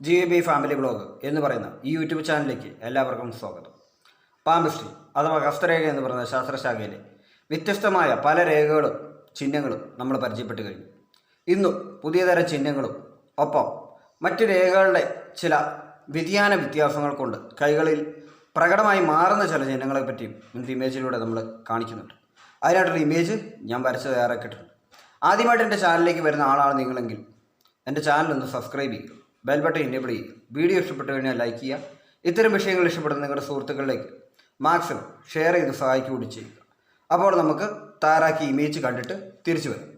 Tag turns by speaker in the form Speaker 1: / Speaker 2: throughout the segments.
Speaker 1: G B family blog എന്ന് പറയുന്ന ഈ യൂട്യൂബ് ചാനലിലേക്ക് എല്ലാവർക്കും സ്വാഗതം. പാമ്പിസ്ട്രി അഥവാ ഹസ്തരേഖ എന്ന് പറയുന്ന ശാസ്ത്രശാഖയിലെ വ്യത്യസ്തമായ പല രേഖകളും ചിഹ്നങ്ങളും നമ്മൾ പരിചയപ്പെട്ട് കഴിഞ്ഞു. ഇന്നും പുതിയ തരം ചിഹ്നങ്ങളും ഒപ്പം മറ്റു രേഖകളുടെ ചില വ്യതിയാന വ്യത്യാസങ്ങൾ കൊണ്ട് കൈകളിൽ പ്രകടമായി മാറുന്ന ചില ചിഹ്നങ്ങളെ പറ്റിയും ഇന്നത്തെ ഇമേജിലൂടെ നമ്മൾ കാണിക്കുന്നുണ്ട്. അതിനായിട്ടൊരു ഇമേജ് ഞാൻ വരച്ച് തയ്യാറാക്കിയിട്ടുണ്ട്. ആദ്യമായിട്ട് എന്റെ ചാനലിലേക്ക് വരുന്ന ആളാണ് നിങ്ങളെങ്കിൽ എന്റെ ചാനൽ ഒന്ന് സബ്സ്ക്രൈബ് ചെയ്യുക. ബെൽ ബട്ടൺ എനേബിൾ ചെയ്യുക. വീഡിയോ ഇഷ്ടപ്പെട്ടു കഴിഞ്ഞാൽ ലൈക്ക് ചെയ്യുക. ഇത്തരം വിഷയങ്ങൾ ഇഷ്ടപ്പെടുന്ന നിങ്ങളുടെ സുഹൃത്തുക്കളിലേക്ക് മാക്സിമം ഷെയർ ചെയ്ത് സഹായിക്കുകയും ചെയ്യുക. അപ്പോൾ നമുക്ക് തയ്യാറാക്കി ഇമേജ് കണ്ടിട്ട് തിരിച്ചു വരാം.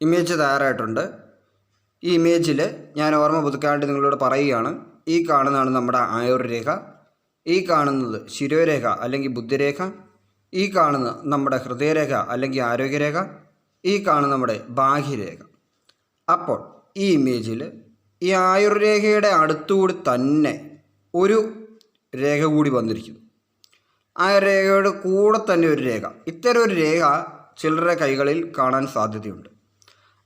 Speaker 1: ഇമേജ് തയ്യാറായിട്ടുണ്ട്. ഈ ഇമേജിൽ ഞാൻ ഓർമ്മ പുതുക്കാണ്ട് നിങ്ങളോട് പറയുകയാണ് ഈ കാണുന്നതാണ് നമ്മുടെ ആയുർ രേഖ ഈ കാണുന്നത് ശിരോരേഖ അല്ലെങ്കിൽ ബുദ്ധിരേഖ ഈ കാണുന്ന നമ്മുടെ ഹൃദയരേഖ അല്ലെങ്കിൽ ആരോഗ്യരേഖ ഈ കാണുന്ന നമ്മുടെ ബാഹ്യരേഖ. അപ്പോൾ ഈ ഇമേജിൽ ഈ ആയുർരേഖയുടെ അടുത്തുകൂടി തന്നെ ഒരു രേഖ കൂടി വന്നിരിക്കുന്നു. ആ രേഖയുടെ കൂടെ തന്നെ ഒരു രേഖ. ഇത്തരം ഒരു രേഖ ചിലരുടെ കൈകളിൽ കാണാൻ സാധ്യതയുണ്ട്.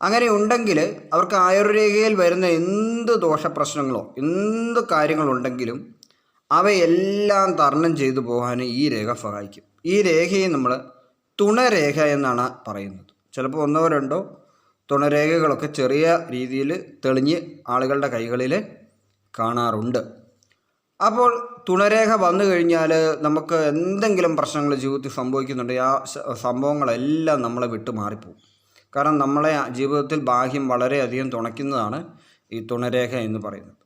Speaker 1: അങ്ങനെ ഉണ്ടെങ്കിൽ അവർക്ക് ആയുർരേഖയിൽ വരുന്ന എന്ത് ദോഷപ്രശ്നങ്ങളോ എന്ത് കാര്യങ്ങളുണ്ടെങ്കിലും അവയെല്ലാം തരണം ചെയ്തു പോകാൻ ഈ രേഖ സഹായിക്കും. ഈ രേഖയെ നമ്മൾ തുണരേഖ എന്നാണ് പറയുന്നത്. ചിലപ്പോൾ ഒന്നോ രണ്ടോ തുണരേഖകളൊക്കെ ചെറിയ രീതിയിൽ തെളിഞ്ഞ് ആളുകളുടെ കൈകളിൽ കാണാറുണ്ട്. അപ്പോൾ തുണരേഖ വന്നു കഴിഞ്ഞാൽ നമുക്ക് എന്തെങ്കിലും പ്രശ്നങ്ങൾ ജീവിതത്തിൽ സംഭവിക്കുന്നുണ്ട് ആ സംഭവങ്ങളെല്ലാം നമ്മളെ വിട്ടു മാറിപ്പോകും കാരണം നമ്മളെ ജീവിതത്തിൽ ബാഹ്യം വളരെയധികം തുണയ്ക്കുന്നതാണ് ഈ തുണരേഖ എന്ന് പറയുന്നത്.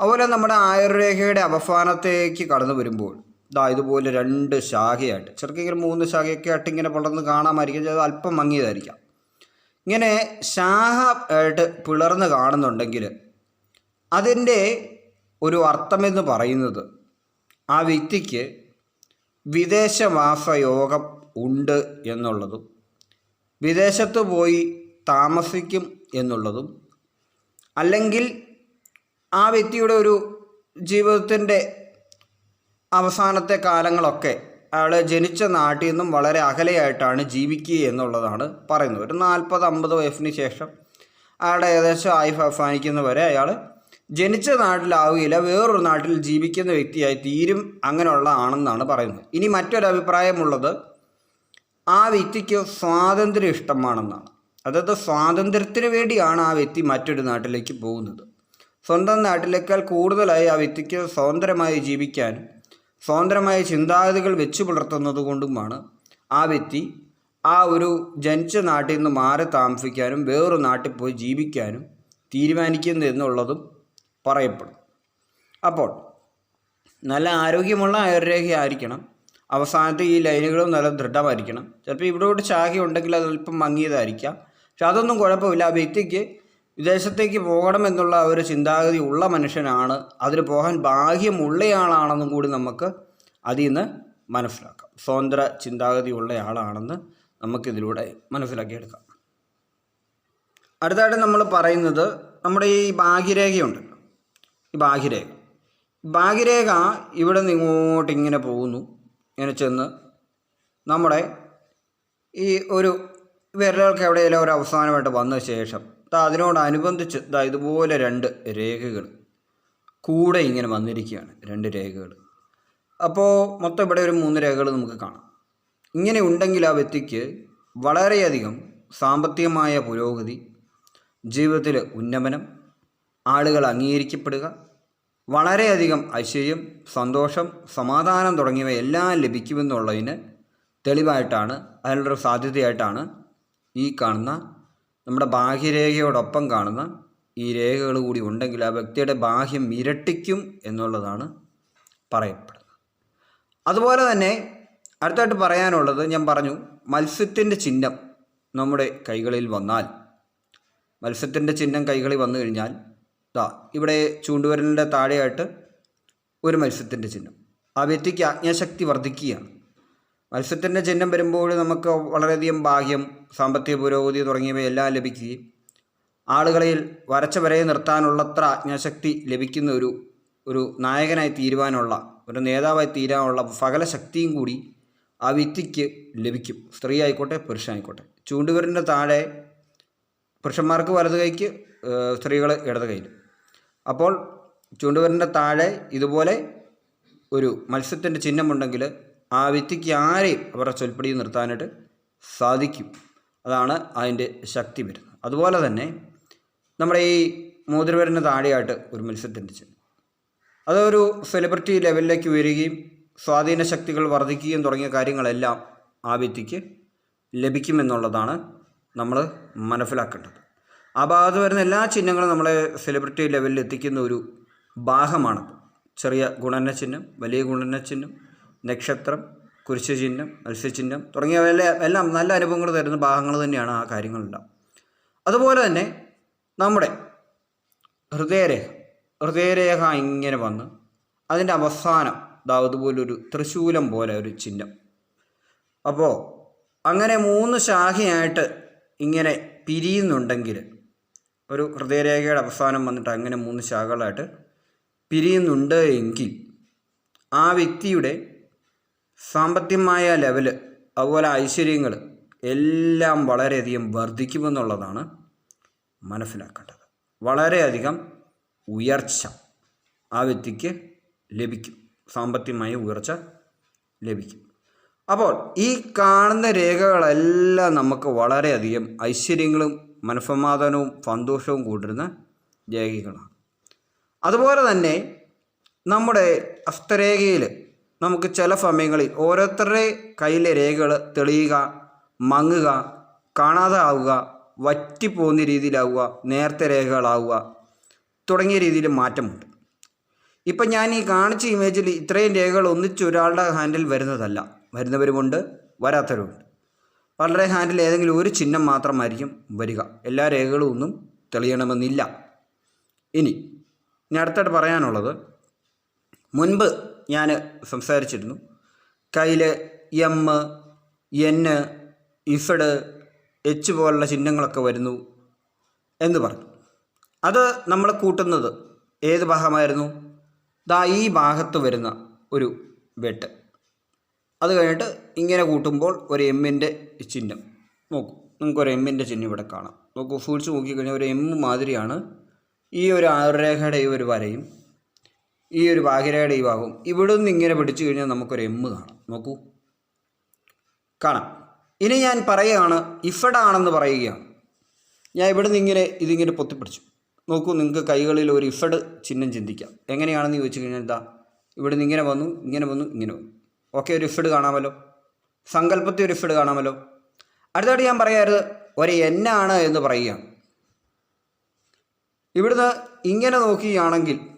Speaker 1: അതുപോലെ നമ്മുടെ ആയുർരേഖയുടെ അവസാനത്തേക്ക് കടന്നു വരുമ്പോൾ ഇതാ ഇതുപോലെ രണ്ട് ശാഖയായിട്ട് ചെറുക്കെങ്കിലും മൂന്ന് ശാഖയൊക്കെ ആയിട്ട് ഇങ്ങനെ പടർന്ന് കാണാമായിരിക്കും അത് അല്പം മങ്ങിയതായിരിക്കാം. ഇങ്ങനെ ശാഖ ആയിട്ട് പിളർന്ന് കാണുന്നുണ്ടെങ്കിൽ അതിന്റെ ഒരു അർത്ഥമെന്ന് പറയുന്നത് ആ വ്യക്തിക്ക് വിദേശവാസ യോഗം ഉണ്ട് എന്നുള്ളതും വിദേശത്ത് പോയി താമസിക്കും എന്നുള്ളതും അല്ലെങ്കിൽ ആ വ്യക്തിയുടെ ഒരു ജീവിതത്തിന്റെ അവസാനത്തെ കാലങ്ങളൊക്കെ അയാൾ ജനിച്ച നാട്ടിൽ നിന്നും വളരെ അകലെയായിട്ടാണ് ജീവിക്കുക എന്നുള്ളതാണ് പറയുന്നത്. ഒരു നാൽപ്പത് അമ്പത് വയസ്സിന് ശേഷം അയാളുടെ ഏകദേശം ആയി അവസാനിക്കുന്നവരെ അയാൾ ജനിച്ച നാട്ടിലാവുകയില്ല വേറൊരു നാട്ടിൽ ജീവിക്കുന്ന വ്യക്തിയായി തീരും അങ്ങനെയുള്ള ആണെന്നാണ് പറയുന്നത്. ഇനി മറ്റൊരു അഭിപ്രായമുള്ളത് ആ വ്യക്തിക്ക് സ്വാതന്ത്ര്യം ഇഷ്ടമാണെന്നാണ്. അതായത് സ്വാതന്ത്ര്യത്തിന് വേണ്ടിയാണ് ആ വ്യക്തി മറ്റൊരു നാട്ടിലേക്ക് പോകുന്നത്. സ്വന്തം നാട്ടിലേക്കാൾ കൂടുതലായി ആ വ്യക്തിക്ക് സ്വതന്ത്രമായി ജീവിക്കാനും സ്വതന്ത്രമായ ചിന്താഗതികൾ വെച്ചു പുലർത്തുന്നത് കൊണ്ടുമാണ് ആ വ്യക്തി ആ ഒരു ജനിച്ച നാട്ടിൽ നിന്ന് മാറി താമസിക്കാനും വേറൊരു നാട്ടിൽ പോയി ജീവിക്കാനും തീരുമാനിക്കുന്നു എന്നുള്ളതും പറയപ്പെടും അപ്പോൾ നല്ല ആരോഗ്യമുള്ള അയർരേഖ ആയിരിക്കണം അവസാനത്തെ ഈ ലൈനുകളും നല്ല ദൃഢമായിരിക്കണം. ചിലപ്പോൾ ഇവിടെ ഇവിടെ ചാകി ഉണ്ടെങ്കിൽ അത് അല്പം മങ്ങിയതായിരിക്കാം. പക്ഷെ അതൊന്നും കുഴപ്പമില്ല. ആ വ്യക്തിക്ക് വിദേശത്തേക്ക് പോകണമെന്നുള്ള ഒരു ചിന്താഗതി ഉള്ള മനുഷ്യനാണ്. അതിന് പോകാൻ ഭാഗ്യമുള്ളയാളാണെന്നും കൂടി നമുക്ക് അതിൽ നിന്ന് മനസ്സിലാക്കാം. സ്വതന്ത്ര ചിന്താഗതി ഉള്ളയാളാണെന്ന് നമുക്കിതിലൂടെ മനസ്സിലാക്കിയെടുക്കാം. അടുത്തായിട്ട് നമ്മൾ പറയുന്നത് നമ്മുടെ ഈ ഭാഗ്യരേഖയുണ്ട്. ഈ ഭാഗ്യരേഖ. ഭാഗ്യരേഖ ഇവിടെ നിന്ന് ഇങ്ങോട്ട് ഇങ്ങനെ പോകുന്നു. ഇങ്ങനെ ചെന്ന് നമ്മുടെ ഈ ഒരു വിരലുകൾക്ക് എവിടെയെങ്കിലും ഒരു അവസാനമായിട്ട് വന്ന ശേഷം അതിനോടനുബന്ധിച്ച് ദാ ഇതുപോലെ രണ്ട് രേഖകൾ കൂടെ ഇങ്ങനെ വന്നിരിക്കുകയാണ് രണ്ട് രേഖകൾ. അപ്പോൾ മൊത്തം ഇവിടെ ഒരു മൂന്ന് രേഖകൾ നമുക്ക് കാണാം. ഇങ്ങനെ ഉണ്ടെങ്കിൽ ആ വ്യക്തിക്ക് വളരെയധികം സാമ്പത്തികമായ പുരോഗതി ജീവിതത്തിൽ ഉന്നമനം ആളുകൾ അംഗീകരിക്കപ്പെടുക വളരെയധികം ഐശ്വര്യം സന്തോഷം സമാധാനം തുടങ്ങിയവയെല്ലാം ലഭിക്കുമെന്നുള്ളതിന് തെളിവായിട്ടാണ് അതിനുള്ളൊരു സാധ്യതയായിട്ടാണ് ഈ കാണുന്ന നമ്മുടെ ബാഹ്യരേഖയോടൊപ്പം കാണുന്ന ഈ രേഖകൾ കൂടി ഉണ്ടെങ്കിൽ ആ വ്യക്തിയുടെ ബാഹ്യം ഇരട്ടിക്കും എന്നുള്ളതാണ് പറയപ്പെടുന്നത്. അതുപോലെ തന്നെ അടുത്തായിട്ട് പറയാനുള്ളത് ഞാൻ പറഞ്ഞു മത്സ്യത്തിന്റെ ചിഹ്നം നമ്മുടെ കൈകളിൽ വന്നാൽ മത്സ്യത്തിന്റെ ചിഹ്നം കൈകളിൽ വന്നു കഴിഞ്ഞാൽ ഇതാ ഇവിടെ ചൂണ്ടുവരലിന്റെ താഴെയായിട്ട് ഒരു മത്സ്യത്തിന്റെ ചിഹ്നം. ആ വ്യക്തിക്ക് ആജ്ഞാശക്തി വർദ്ധിക്കുകയാണ്. മത്സ്യത്തിന്റെ ചിഹ്നം വരുമ്പോൾ നമുക്ക് വളരെയധികം ഭാഗ്യം സാമ്പത്തിക പുരോഗതി തുടങ്ങിയവയെല്ലാം ലഭിക്കുകയും ആളുകളിൽ വരച്ച വരയെ നിർത്താനുള്ളത്ര ആജ്ഞാശക്തി ലഭിക്കുന്ന ഒരു ഒരു നായകനായി തീരുവാനുള്ള ഒരു നേതാവായി തീരാനുള്ള സകല ശക്തിയും കൂടി ആ വ്യക്തിക്ക് ലഭിക്കും. സ്ത്രീ ആയിക്കോട്ടെ പുരുഷനായിക്കോട്ടെ ചൂണ്ടുവിരലിന്റെ താഴെ പുരുഷന്മാർക്ക് വലത് കൈക്ക് സ്ത്രീകൾ ഇടത് കൈയിൽ അപ്പോൾ ചൂണ്ടുവിരലിന്റെ താഴെ ഇതുപോലെ ഒരു മത്സ്യത്തിന്റെ ചിഹ്നമുണ്ടെങ്കിൽ ആ വ്യക്തിക്ക് ആരെയും അവരുടെ ചൊൽപ്പടി നിർത്താനായിട്ട് സാധിക്കും? അതാണ് അതിന്റെ ശക്തി വരുന്നത്. അതുപോലെ തന്നെ നമ്മുടെ ഈ മോതിരവരന് താഴെയായിട്ട് ഒരു മത്സ്യത്തിന്റെ അതൊരു സെലിബ്രിറ്റി ലെവലിലേക്ക് വരികയും സ്വാധീന ശക്തികൾ വർദ്ധിക്കുകയും തുടങ്ങിയ കാര്യങ്ങളെല്ലാം ആ വ്യക്തിക്ക് ലഭിക്കുമെന്നുള്ളതാണ് നമ്മൾ മനസ്സിലാക്കേണ്ടത്. ആ ഭാഗത്ത് വരുന്ന എല്ലാ ചിഹ്നങ്ങളും നമ്മളെ സെലിബ്രിറ്റി ലെവലിൽ എത്തിക്കുന്ന ഒരു ഭാഗമാണ് ചെറിയ ഗുണന ചിഹ്നം വലിയ ഗുണന ചിഹ്നം നക്ഷത്രം കുരിശുചിഹ്നം മത്സ്യചിഹ്നം തുടങ്ങിയ എല്ലാം നല്ല അനുഭവങ്ങൾ തരുന്ന ഭാഗങ്ങൾ തന്നെയാണ് ആ കാര്യങ്ങളുണ്ടാവും അതുപോലെ തന്നെ നമ്മുടെ ഹൃദയരേഖ ഹൃദയരേഖ ഇങ്ങനെ വന്ന് അതിന്റെ അവസാനം ദാ പോലൊരു തൃശൂലം പോലെ ഒരു ചിഹ്നം. അപ്പോൾ അങ്ങനെ മൂന്ന് ശാഖയായിട്ട് ഇങ്ങനെ പിരിയുന്നുണ്ടെങ്കിൽ ഒരു ഹൃദയരേഖയുടെ അവസാനം വന്നിട്ട് അങ്ങനെ മൂന്ന് ശാഖകളായിട്ട് പിരിയുന്നുണ്ട് എങ്കിൽ ആ വ്യക്തിയുടെ സാമ്പത്തികമായ ലെവൽ അതുപോലെ ഐശ്വര്യങ്ങൾ എല്ലാം വളരെയധികം വർദ്ധിക്കുമെന്നുള്ളതാണ് മനസ്സിലാക്കേണ്ടത്. വളരെയധികം ഉയർച്ച ആ വ്യക്തിക്ക് ലഭിക്കും. സാമ്പത്തികമായ ഉയർച്ച ലഭിക്കും. അപ്പോൾ ഈ കാണുന്ന രേഖകളെല്ലാം നമുക്ക് വളരെയധികം ഐശ്വര്യങ്ങളും മനസ്സമാധാനവും സന്തോഷവും കൂട്ടുന്ന രേഖകളാണ്. അതുപോലെ തന്നെ നമ്മുടെ ഹസ്തരേഖയിൽ നമുക്ക് ചില സമയങ്ങളിൽ ഓരോരുത്തരുടെ കയ്യിലെ രേഖകൾ തെളിയുക മങ്ങുക കാണാതെ ആവുക വറ്റിപ്പോകുന്ന രീതിയിലാവുക നേരത്തെ രേഖകളാവുക തുടങ്ങിയ രീതിയിൽ മാറ്റമുണ്ട്. ഇപ്പം ഞാൻ ഈ കാണിച്ച ഇമേജിൽ ഇത്രയും രേഖകൾ ഒന്നിച്ച് ഒരാളുടെ ഹാൻഡിൽ വരുന്നതല്ല. വരുന്നവരുമുണ്ട് വരാത്തവരുമുണ്ട്. വളരെ ഹാൻഡിൽ ഏതെങ്കിലും ഒരു ചിഹ്നം മാത്രമായിരിക്കും വരിക. എല്ലാ രേഖകളും ഒന്നും തെളിയണമെന്നില്ല. ഇനി ഇനി അടുത്തായിട്ട് പറയാനുള്ളത് മുൻപ് ഞാൻ സംസാരിച്ചിരുന്നു. കയ്യിൽ എം എൻ ഇഫഡ് എച്ച് പോലുള്ള ചിഹ്നങ്ങളൊക്കെ വരുന്നു എന്ന് പറഞ്ഞു. അത് നമ്മൾ കൂട്ടുന്നത് ഏത് ഭാഗമായിരുന്നു? ദാ ഈ ഭാഗത്ത് വരുന്ന ഒരു വെട്ട്. അത് കഴിഞ്ഞിട്ട് ഇങ്ങനെ കൂട്ടുമ്പോൾ ഒരു എമ്മിന്റെ ചിഹ്നം. നോക്കൂ നമുക്കൊരു എമ്മിന്റെ ചിഹ്നം ഇവിടെ കാണാം. നോക്കൂ സൂക്ഷിച്ച് നോക്കിക്കഴിഞ്ഞാൽ ഒരു എം മാതിരിയാണ് ഈ ഒരു ആറുരേഖയുടെ ഈ ഒരു വരയും. ഈ ഒരു ഭാഗ്യരേഖയുടെ ഈ ഭാഗവും ഇവിടെ നിന്ന് ഇങ്ങനെ പിടിച്ചു കഴിഞ്ഞാൽ നമുക്കൊരു എമ്മ് കാണാം. നോക്കൂ. കാണാം. ഇനി ഞാൻ പറയുകയാണ് ഇഫഡാണെന്ന് പറയുകയാണ്. ഞാൻ ഇവിടെ നിന്ന് ഇങ്ങനെ ഇതിങ്ങനെ പൊത്തിപ്പിടിച്ചു. നോക്കൂ നിങ്ങൾക്ക് കൈകളിൽ ഒരു ഇഫഡ് ചിഹ്നം ചിന്തിക്കാം. എങ്ങനെയാണെന്ന് ചോദിച്ചു കഴിഞ്ഞാൽ എന്താ ഇവിടെ നിന്ന് ഇങ്ങനെ വന്നു ഇങ്ങനെ വന്നു ഇങ്ങനെ വന്നു. ഓക്കെ ഒരു ഇഫഡ് കാണാമല്ലോ. സങ്കല്പത്തിൽ ഒരു ഇഫഡ് കാണാമല്ലോ. അടുത്തായിട്ട് ഞാൻ പറയാറ് ഒരു എന്നാണ് എന്ന് പറയുകയാണ്. ഇവിടുന്ന് ഇങ്ങനെ നോക്കുകയാണെങ്കിൽ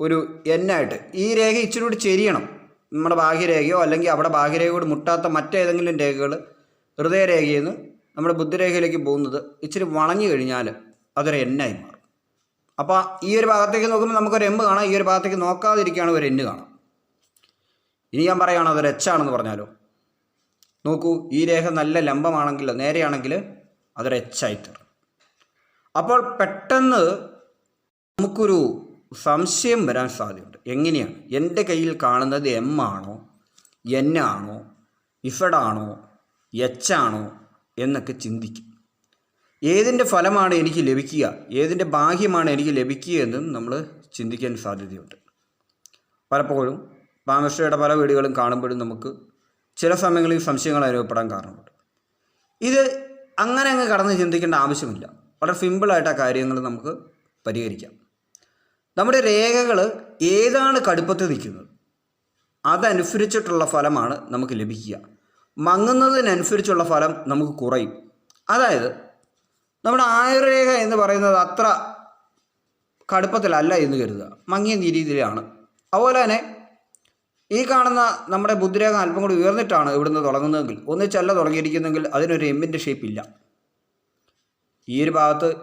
Speaker 1: ഒരു എന്നായിട്ട് ഈ രേഖ ഇച്ചിരി കൂടി ചെരിയണം. നമ്മുടെ ഭാഗ്യരേഖയോ അല്ലെങ്കിൽ അവിടെ ഭാഗ്യരേഖയോട് മുട്ടാത്ത മറ്റേതെങ്കിലും രേഖകൾ ഹൃദയരേഖയിൽ നിന്ന് നമ്മുടെ ബുദ്ധിരേഖയിലേക്ക് പോകുന്നത് ഇച്ചിരി വളഞ്ഞു കഴിഞ്ഞാൽ അതൊരു എന്നായി മാറും. അപ്പോൾ ഈ ഒരു ഭാഗത്തേക്ക് നോക്കുമ്പോൾ നമുക്കൊരു എമ്പ് കാണാം. ഈ ഒരു ഭാഗത്തേക്ക് നോക്കാതിരിക്കുകയാണ് ഒരു എന്ന് കാണാം. ഇനി ഞാൻ പറയുകയാണ് അതൊരു എച്ചാണെന്ന് പറഞ്ഞാലോ. നോക്കൂ ഈ രേഖ നല്ല ലംബമാണെങ്കിൽ നേരെയാണെങ്കിൽ അതൊരു എച്ചായി തീർന്നു അപ്പോൾ പെട്ടെന്ന് നമുക്കൊരു സംശയം വരാൻ സാധ്യതയുണ്ട്. എങ്ങനെയാണ്? എന്റെ കയ്യിൽ കാണുന്നത് എം ആണോ? എൻ ആണോ? ഇഫഡ് ആണോ? എച്ച് ആണോ? എന്നൊക്കെ ചിന്തിക്കും. ഏതിന്റെ ഫലമാണ് എനിക്ക് ലഭിക്കുക? ഏതിന്റെ ബാഹ്യമാണ് എനിക്ക് ലഭിക്കുക എന്നും നമ്മൾ ചിന്തിക്കാൻ സാധ്യതയുണ്ട്. പലപ്പോഴും പാമശ്രയുടെ പല വീടുകളും കാണുമ്പോഴും നമുക്ക് ചില സമയങ്ങളിൽ സംശയങ്ങൾ അനുഭവപ്പെടാൻ കാരണമുണ്ട്. ഇത് അങ്ങനെ അങ്ങ് കടന്ന് ചിന്തിക്കേണ്ട ആവശ്യമില്ല. വളരെ സിമ്പിളായിട്ട് ആ കാര്യങ്ങൾ നമുക്ക് പരിഹരിക്കാം. നമ്മുടെ രേഖകൾ ഏതാണ് കടുപ്പത്തിൽ നിൽക്കുന്നത്? അതനുസരിച്ചിട്ടുള്ള ഫലമാണ് നമുക്ക് ലഭിക്കുക. മങ്ങുന്നതിനനുസരിച്ചുള്ള ഫലം നമുക്ക് കുറയും. അതായത് നമ്മുടെ ആയുർരേഖ എന്ന് പറയുന്നത് അത്ര കടുപ്പത്തിലല്ല എന്ന് കരുതുക. മങ്ങിയ രീതിയിലാണ്. അതുപോലെ തന്നെ ഈ കാണുന്ന നമ്മുടെ ബുദ്ധിരേഖ അല്പം കൂടി ഉയർന്നിട്ടാണ് ഇവിടുന്ന് തുടങ്ങുന്നതെങ്കിൽ ഒന്നിച്ചല്ല തുടങ്ങിയിരിക്കുന്നെങ്കിൽ അതിനൊരു എമ്മിന്റെ ഷേപ്പ് ഇല്ല. ഈ ഒരു ഭാഗത്ത്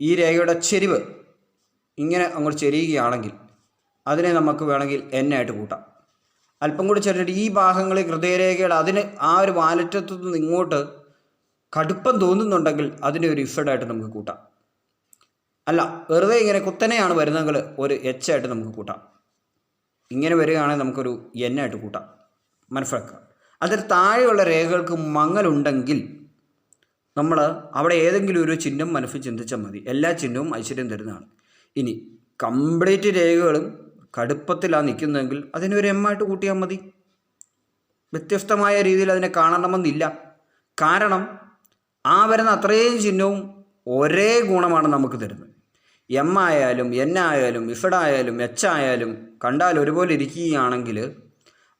Speaker 1: ഈ രേഖയുടെ ചെരിവ് ഇങ്ങനെ അങ്ങോട്ട് ചെരിയുകയാണെങ്കിൽ അതിനെ നമുക്ക് വേണമെങ്കിൽ എന്നായിട്ട് കൂട്ടാം. അല്പം കൂടി ചെറിയിട്ട് ഈ ഭാഗങ്ങളിൽ ഹൃദയരേഖയുടെ അതിന് ആ ഒരു വാലറ്റത്തു നിന്ന് ഇങ്ങോട്ട് കടുപ്പം തോന്നുന്നുണ്ടെങ്കിൽ അതിനെ ഒരു ഇഫഡായിട്ട് നമുക്ക് കൂട്ടാം. അല്ല വെറുതെ ഇങ്ങനെ കുത്തനെയാണ് വരുന്നതെങ്കിൽ ഒരു എച്ച് ആയിട്ട് നമുക്ക് കൂട്ടാം. ഇങ്ങനെ വരികയാണെങ്കിൽ നമുക്കൊരു എന്നായിട്ട് കൂട്ടാം. മനസ്സിലാക്കുക. അതിൽ താഴെയുള്ള രേഖകൾക്ക് മങ്ങലുണ്ടെങ്കിൽ നമ്മൾ അവിടെ ഏതെങ്കിലും ഒരു ചിഹ്നം മനസ്സിൽ ചിന്തിച്ചാൽ മതി. എല്ലാ ചിഹ്നവും ഐശ്വര്യം തരുന്നതാണ്. ഇനി കംപ്ലീറ്റ് രേഖകളും കടുപ്പത്തിലാണ് നിൽക്കുന്നതെങ്കിൽ അതിനൊരു എം ആയിട്ട് കൂട്ടിയാൽ മതി. വ്യത്യസ്തമായ രീതിയിൽ അതിനെ കാണണമെന്നില്ല. കാരണം ആ വരുന്ന അത്രയും ചിഹ്നവും ഒരേ ഗുണമാണ് നമുക്ക് തരുന്നത്. എം ആയാലും എൻ ആയാലും ഇഫഡ് ആയാലും എച്ച് ആയാലും കണ്ടാൽ ഒരുപോലെ ഇരിക്കുകയാണെങ്കിൽ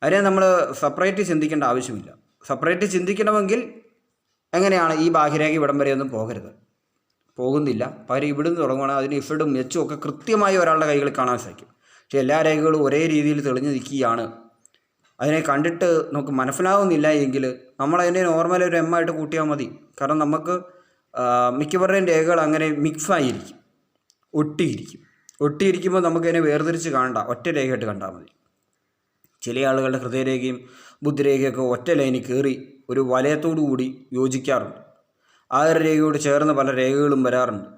Speaker 1: അതിനെ നമ്മൾ സെപ്പറേറ്റ് ചിന്തിക്കേണ്ട ആവശ്യമില്ല. സെപ്പറേറ്റ് ചിന്തിക്കണമെങ്കിൽ എങ്ങനെയാണ് ഈ ബാഹ്യരേഖ ഇവിടം വരെയൊന്നും പോകരുത്. പോകുന്നില്ല. പകരം ഇവിടുന്ന് തുടങ്ങുകയാണെങ്കിൽ അതിന് ഇഫിടും എച്ചും ഒക്കെ കൃത്യമായി ഒരാളുടെ കൈകളിൽ കാണാൻ സാധിക്കും. പക്ഷേ എല്ലാ രേഖകളും ഒരേ രീതിയിൽ തെളിഞ്ഞു നിൽക്കുകയാണ്. അതിനെ കണ്ടിട്ട് നമുക്ക് മനസ്സിലാവുന്നില്ല എങ്കിൽ നമ്മളതിനെ നോർമൽ ഒരു എം ആയിട്ട് കൂട്ടിയാൽ മതി. കാരണം നമുക്ക് മിക്കവരുടെയും രേഖകൾ അങ്ങനെ മിക്സ് ആയിരിക്കും. ഒട്ടിയിരിക്കും. ഒട്ടിയിരിക്കുമ്പോൾ നമുക്കതിനെ വേർതിരിച്ച് കാണണ്ട. ഒറ്റ രേഖയായിട്ട് കണ്ടാൽ മതി. ചില ആളുകളുടെ ഹൃദയരേഖയും ബുദ്ധിരേഖയൊക്കെ ഒറ്റ ലൈനിൽ കയറി ഒരു വലയത്തോടു കൂടി യോജിക്കാറുണ്ട്. ആ ഒരു രേഖയോട് ചേർന്ന് പല രേഖകളും വരാറുണ്ട്.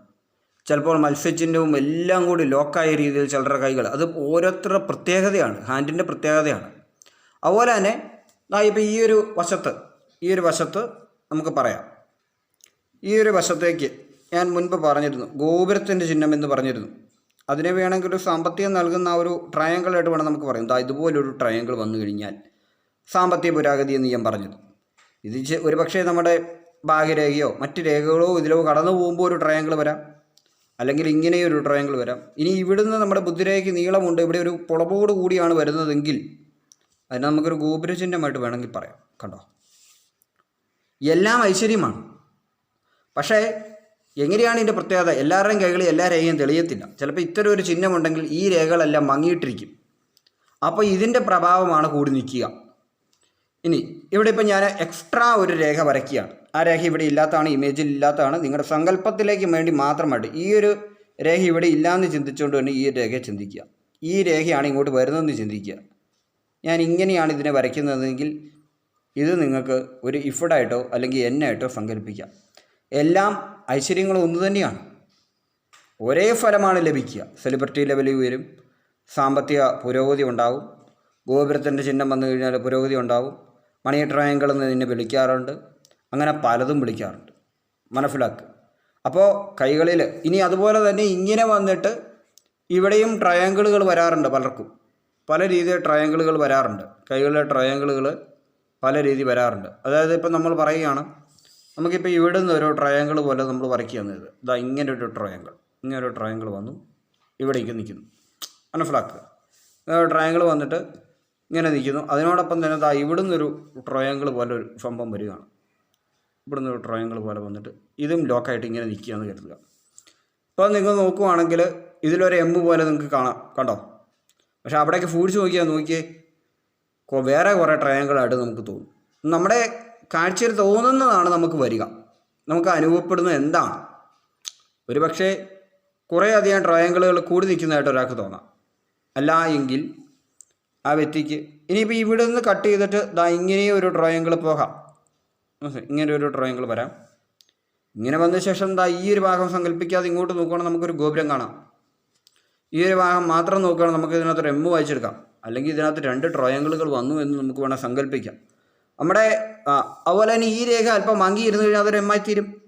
Speaker 1: ചിലപ്പോൾ മത്സ്യചിഹ്നവും എല്ലാം കൂടി ലോക്കായ രീതിയിൽ ചിലരുടെ കൈകൾ. അത് ഓരോരുത്തരുടെ പ്രത്യേകതയാണ് ഹാൻഡിന്റെ പ്രത്യേകതയാണ്. അതുപോലെ തന്നെ ഇപ്പോൾ ഈ ഒരു വശത്ത് ഈ ഒരു വശത്ത് നമുക്ക് പറയാം. ഈ ഒരു വശത്തേക്ക് ഞാൻ മുൻപ് പറഞ്ഞിരുന്നു ഗോപുരത്തിന്റെ ചിഹ്നം എന്ന് പറഞ്ഞിരുന്നു. അതിനെ വേണമെങ്കിൽ ഒരു സാമ്പത്തികം നൽകുന്ന ഒരു ട്രയാങ്കിളായിട്ട് വേണം നമുക്ക് പറയാം. ദാ ഇതുപോലൊരു ട്രയാങ്കിൾ വന്നു കഴിഞ്ഞാൽ സാമ്പത്തിക പുരാഗതി എന്ന് ഞാൻ പറഞ്ഞത് ഇത് ഒരു പക്ഷേ നമ്മുടെ ഭാഗ്യരേഖയോ മറ്റ് രേഖകളോ ഇതിലോ കടന്നു പോകുമ്പോൾ ഒരു ട്രയാങ്കിൾ വരാം. അല്ലെങ്കിൽ ഇങ്ങനെയൊരു ട്രയാങ്കിൾ വരാം. ഇനി ഇവിടുന്ന് നമ്മുടെ ബുദ്ധിരേഖയ്ക്ക് നീളമുണ്ട്. ഇവിടെ ഒരു പുളപോട് കൂടിയാണ് വരുന്നതെങ്കിൽ അതിന് നമുക്കൊരു ഗോപുരചിഹ്നമായിട്ട് വേണമെങ്കിൽ പറയാം. കണ്ടോ? എല്ലാം ഐശ്വര്യമാണ്. പക്ഷേ എങ്ങനെയാണ് ഇതിന്റെ പ്രത്യേകത? എല്ലാവരുടെയും കൈകളിൽ എല്ലാ രേഖയും തെളിയത്തില്ല. ചിലപ്പോൾ ഇത്തരം ഒരു ചിഹ്നമുണ്ടെങ്കിൽ ഈ രേഖകളെല്ലാം മങ്ങിയിട്ടിരിക്കും. അപ്പോൾ ഇതിന്റെ പ്രഭാവമാണ് കൂടി നിൽക്കുക. ഇനി ഇവിടെ ഇപ്പം ഞാൻ എക്സ്ട്രാ ഒരു രേഖ വരയ്ക്കുകയാണ്. ആ രേഖ ഇവിടെ ഇല്ലാത്തതാണ് ഇമേജിൽ ഇല്ലാത്തതാണ്. നിങ്ങളുടെ സങ്കല്പത്തിലേക്ക് വേണ്ടി മാത്രമായിട്ട് ഈ ഒരു രേഖ ഇവിടെ ഇല്ലാന്ന് ചിന്തിച്ചുകൊണ്ട് തന്നെ ഈ രേഖ ചിന്തിക്കുക. ഈ രേഖയാണ് ഇങ്ങോട്ട് വരുന്നതെന്ന് ചിന്തിക്കുക. ഞാൻ ഇങ്ങനെയാണ് ഇതിനെ വരയ്ക്കുന്നതെങ്കിൽ ഇത് നിങ്ങൾക്ക് ഒരു ഇഫഡായിട്ടോ അല്ലെങ്കിൽ എന്നായിട്ടോ സങ്കല്പിക്കാം. എല്ലാം ഐശ്വര്യങ്ങളും ഒന്ന് തന്നെയാണ്. ഒരേ ഫലമാണ് ലഭിക്കുക. സെലിബ്രിറ്റി ലെവലിൽ ഉയരും. സാമ്പത്തിക പുരോഗതി ഉണ്ടാവും. ഗോപുരത്തിന്റെ ചിഹ്നം വന്നു കഴിഞ്ഞാൽ പുരോഗതി ഉണ്ടാവും. മണി ട്രയാങ്കിൾ എന്ന് നിന്നെ വിളിക്കാറുണ്ട്. അങ്ങനെ പലതും വിളിക്കാറുണ്ട്. മനസ്സിലാക്കുക അപ്പോൾ കൈകളിൽ ഇനി അതുപോലെ തന്നെ ഇങ്ങനെ വന്നിട്ട് ഇവിടെയും ട്രയാങ്കിളുകൾ വരാറുണ്ട് പലർക്കും. പല രീതിയിൽ ട്രയാങ്കിളുകൾ വരാറുണ്ട്. കൈകളിലെ ട്രയാങ്കിളുകൾ പല രീതി വരാറുണ്ട്. അതായത് ഇപ്പം നമ്മൾ പറയുകയാണ് നമുക്കിപ്പോൾ ഇവിടെ നിന്ന് ഒരു ട്രയാങ്കിൾ പോലെ നമ്മൾ വരയ്ക്കുകയാണ് ഇത് ഇതാ ഇങ്ങനെ ഒരു ട്രയാങ്കിൾ ഇങ്ങനെ ഒരു ട്രയാങ്കിൾ വന്നു ഇവിടേക്ക് നിൽക്കുന്നു മനസ്സിലാക്കുക ട്രയാങ്കിൾ വന്നിട്ട് ഇങ്ങനെ നിൽക്കുന്നു അതിനോടൊപ്പം തന്നെ ഇതാ ഇവിടുന്നൊരു ട്രയാങ്കിൾ പോലെ ഒരു സംഭവം വരികയാണ്. ഇവിടുന്ന് ഒരു ട്രയാങ്കിൾ പോലെ വന്നിട്ട് ഇതും ലോക്കായിട്ട് ഇങ്ങനെ നിൽക്കുകയെന്ന് കരുതുക. അപ്പോൾ നിങ്ങൾ നോക്കുവാണെങ്കിൽ ഇതിലൊരു എം പോലെ നിങ്ങൾക്ക് കാണാം. കണ്ടോ? പക്ഷേ അവിടേക്ക് ഫൂഡിച്ച് നോക്കിയാൽ നോക്കി വേറെ കുറേ ട്രയാങ്കിളായിട്ട് നമുക്ക് തോന്നും. നമ്മുടെ കാഴ്ചയിൽ തോന്നുന്നതാണ് നമുക്ക് വരിക. നമുക്ക് അനുഭവപ്പെടുന്നത് എന്താണ്? ഒരു പക്ഷേ കുറേ അധികം ട്രയാങ്കിളുകൾ കൂടി നിൽക്കുന്നതായിട്ട് ഒരാൾക്ക് തോന്നാം. അല്ല എങ്കിൽ ആ വ്യക്തിക്ക് ഇനിയിപ്പോൾ ഇവിടെ നിന്ന് കട്ട് ചെയ്തിട്ട് ദാ ഇങ്ങനെയും ഒരു ട്രയാങ്കിൾ പോകാം? ഇങ്ങനെ ഒരു ട്രയാങ്കിൾ വരാം. ഇങ്ങനെ വന്ന ശേഷം എന്താ ഈ ഒരു ഭാഗം സങ്കല്പിക്കാതെ ഇങ്ങോട്ട് നോക്കുകയാണെങ്കിൽ നമുക്കൊരു ഗോപുരം കാണാം. ഈ ഒരു ഭാഗം മാത്രം നോക്കുകയാണെങ്കിൽ നമുക്ക് ഇതിനകത്ത് ഒരു എമ്മു വായിച്ചെടുക്കാം. അല്ലെങ്കിൽ ഇതിനകത്ത് രണ്ട് ട്രയാങ്കിളുകൾ വന്നു എന്ന് നമുക്ക് വേണം സങ്കല്പിക്കാം. നമ്മുടെ അതുപോലെ തന്നെ ഈ രേഖ അല്പം മങ്ങി ഇരുന്ന് കഴിഞ്ഞാൽ അതൊരു എമ്മായി തീരും